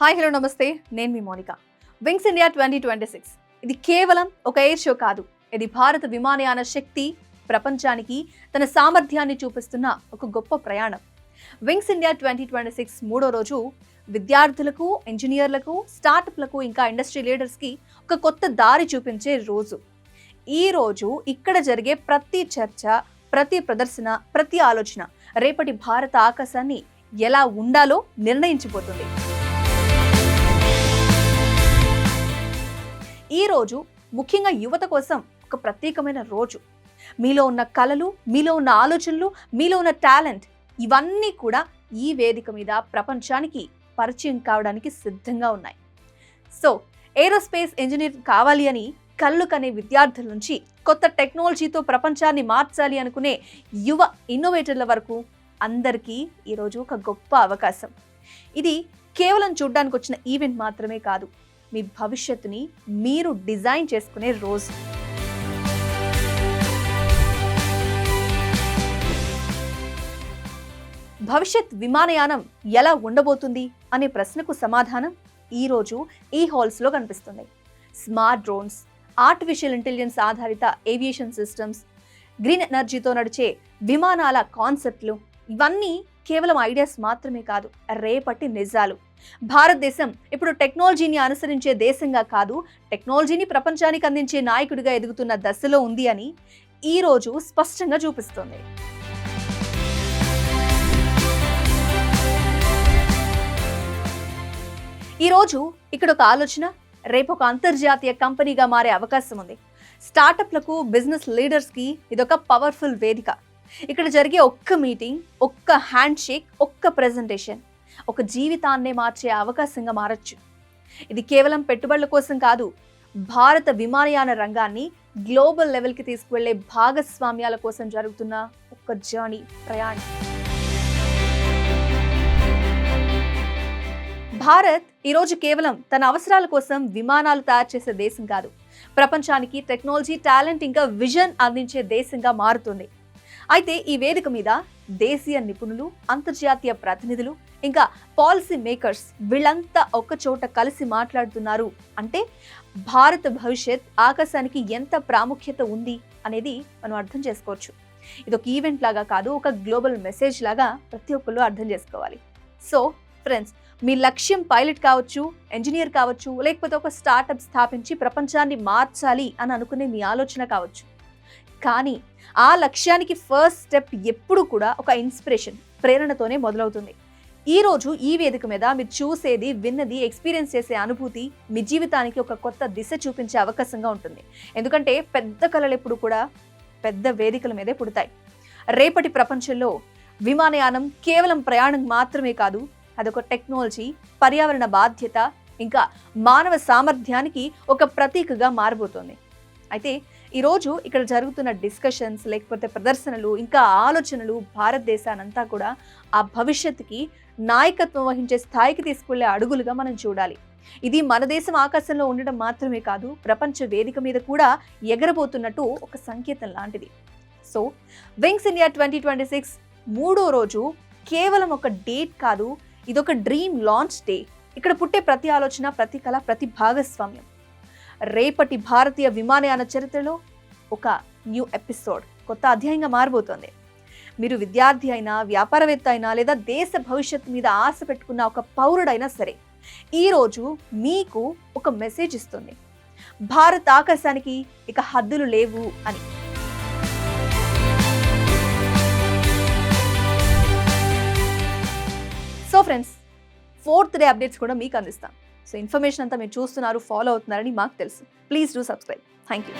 Hi hello నమస్తే. నేను మీ Monika. Wings India twenty twenty six ఇది కేవలం ఒక ఎయిర్ షో కాదు. ఇది భారత విమానయాన శక్తి ప్రపంచానికి తన సామర్థ్యాన్ని చూపిస్తున్న ఒక గొప్ప ప్రయాణం. Wings India twenty twenty six మూడో రోజు విద్యార్థులకు ఇంజనీర్లకు స్టార్టప్లకు ఇంకా ఇండస్ట్రీ లీడర్స్కి ఒక కొత్త దారి చూపించే రోజు. ఈ రోజు ఇక్కడ జరిగే ప్రతి చర్చ ప్రతి ప్రదర్శన ప్రతి ఆలోచన రేపటి భారత ఆకాశాన్ని ఎలా ఉండాలో నిర్ణయించిపోతుంది. ఈ రోజు ముఖ్యంగా యువత కోసం ఒక ప్రత్యేకమైన రోజు. మీలో ఉన్న కళలు మీలో ఉన్న ఆలోచనలు మీలో ఉన్న టాలెంట్ ఇవన్నీ కూడా ఈ వేదిక మీద ప్రపంచానికి పరిచయం కావడానికి సిద్ధంగా ఉన్నాయి. సో ఏరోస్పేస్ ఇంజనీర్ కావాలి అని కళ్ళు కనే విద్యార్థుల నుంచి కొత్త టెక్నాలజీతో ప్రపంచాన్ని మార్చాలి అనుకునే యువ ఇన్నోవేటర్ల వరకు అందరికీ ఈరోజు ఒక గొప్ప అవకాశం. ఇది కేవలం చూడ్డానికి వచ్చిన ఈవెంట్ మాత్రమే కాదు మీ భవిష్యత్తుని మీరు డిజైన్ చేసుకునే రోజు. భవిష్యత్ విమానయానం ఎలా ఉండబోతుంది అనే ప్రశ్నకు సమాధానం ఈరోజు ఈ హాల్స్లో కనిపిస్తుంది. స్మార్ట్ డ్రోన్స్ ఆర్టిఫిషియల్ ఇంటెలిజెన్స్ ఆధారిత ఏవియేషన్ సిస్టమ్స్ గ్రీన్ ఎనర్జీతో నడిచే విమానాల కాన్సెప్ట్లు ఇవన్నీ కేవలం ఐడియాస్ మాత్రమే కాదు రేపటి నిజాలు. భారతదేశం ఇప్పుడు టెక్నాలజీని అనుసరించే దేశంగా కాదు టెక్నాలజీని ప్రపంచానికి అందించే నాయకుడిగా ఎదుగుతున్న దశలో ఉంది అని ఈ రోజు స్పష్టంగా చూపిస్తోంది. ఈరోజు ఇక్కడ ఒక ఆలోచన రేపు ఒక అంతర్జాతీయ కంపెనీగా మారే అవకాశం ఉంది. స్టార్టప్లకు బిజినెస్ లీడర్స్కి ఇదొక పవర్ఫుల్ వేదిక. ఇక్కడ జరిగే ఒక్క మీటింగ్ ఒక్క హ్యాండ్ షేక్ ఒక్క ప్రెజెంటేషన్ ఒక జీవితాన్నే మార్చే అవకాశంగా మారచ్చు. ఇది కేవలం పెట్టుబడుల కోసం కాదు భారత విమానయాన రంగాన్ని గ్లోబల్ లెవెల్కి తీసుకువెళ్ళే భాగస్వామ్యాల కోసం జరుగుతున్న ఒక జర్నీ ప్రయాణం. భారత్ ఈరోజు కేవలం తన అవసరాల కోసం విమానాలు తయారు చేసే దేశం కాదు ప్రపంచానికి టెక్నాలజీ టాలెంట్ ఇంకా విజన్ అందించే దేశంగా మారుతుంది. అయితే ఈ వేదిక మీద దేశీయ నిపుణులు అంతర్జాతీయ ప్రతినిధులు ఇంకా పాలసీ మేకర్స్ వీళ్ళంతా ఒక చోట కలిసి మాట్లాడుతున్నారు. అంటే భారత భవిష్యత్ ఆకాశానికి ఎంత ప్రాముఖ్యత ఉంది అనేది మనం అర్థం చేసుకోవచ్చు. ఇది ఒక ఈవెంట్ లాగా కాదు ఒక గ్లోబల్ మెసేజ్ లాగా ప్రతి ఒక్కరు అర్థం చేసుకోవాలి. సో ఫ్రెండ్స్ మీ లక్ష్యం పైలట్ కావచ్చు ఇంజనీర్ కావచ్చు లేకపోతే ఒక స్టార్టప్ స్థాపించి ప్రపంచాన్ని మార్చాలి అని అనుకునే మీ ఆలోచన కావచ్చు. కానీ ఆ లక్ష్యానికి ఫస్ట్ స్టెప్ ఎప్పుడు కూడా ఒక ఇన్స్పిరేషన్ ప్రేరణతోనే మొదలవుతుంది. ఈరోజు ఈ వేదిక మీద మీరు చూసేది విన్నది ఎక్స్పీరియన్స్ చేసే అనుభూతి మీ జీవితానికి ఒక కొత్త దిశ చూపించే అవకాశంగా ఉంటుంది. ఎందుకంటే పెద్ద కళలు ఎప్పుడు కూడా పెద్ద వేదికల మీదే పుడతాయి. రేపటి ప్రపంచంలో విమానయానం కేవలం ప్రయాణం మాత్రమే కాదు అదొక టెక్నాలజీ పర్యావరణ బాధ్యత ఇంకా మానవ సామర్థ్యానికి ఒక ప్రతీకగా మారబోతోంది. అయితే ఈరోజు ఇక్కడ జరుగుతున్న డిస్కషన్స్ లేకపోతే ప్రదర్శనలు ఇంకా ఆలోచనలు భారతదేశానంతా కూడా ఆ భవిష్యత్తుకి నాయకత్వం వహించే స్థాయికి తీసుకెళ్ళే అడుగులుగా మనం చూడాలి. ఇది మన దేశం ఆకాశంలో ఉండడం మాత్రమే కాదు ప్రపంచ వేదిక మీద కూడా ఎగరబోతున్నట్టు ఒక సంకేతం లాంటిది. So wings India twenty twenty six మూడో రోజు కేవలం ఒక డేట్ కాదు ఇదొక డ్రీమ్ లాంచ్ డే. ఇక్కడ పుట్టే ప్రతి ఆలోచన ప్రతి కళ ప్రతి భాగస్వామ్యం. రేపటి భారతీయ విమానయాన చరిత్రలో ఒక న్యూ ఎపిసోడ్ కొత్త అధ్యాయంగా మారబోతోంది. మీరు విద్యార్థి అయినా వ్యాపారవేత్త అయినా లేదా దేశ భవిష్యత్తు మీద ఆశ పెట్టుకున్న ఒక పౌరుడైనా సరే ఈరోజు మీకు ఒక మెసేజ్ ఇస్తుంది. భారత్ ఆకాశానికి ఇక హద్దులు లేవు అని. So friends fourth day updates కూడా మీకు అందిస్తాం. సో ఇన్ఫర్మేషన్ అంతా మీరు చూస్తున్నారు ఫాలో అవుతున్నారని మాకు తెలుసు. Please do subscribe. Thank you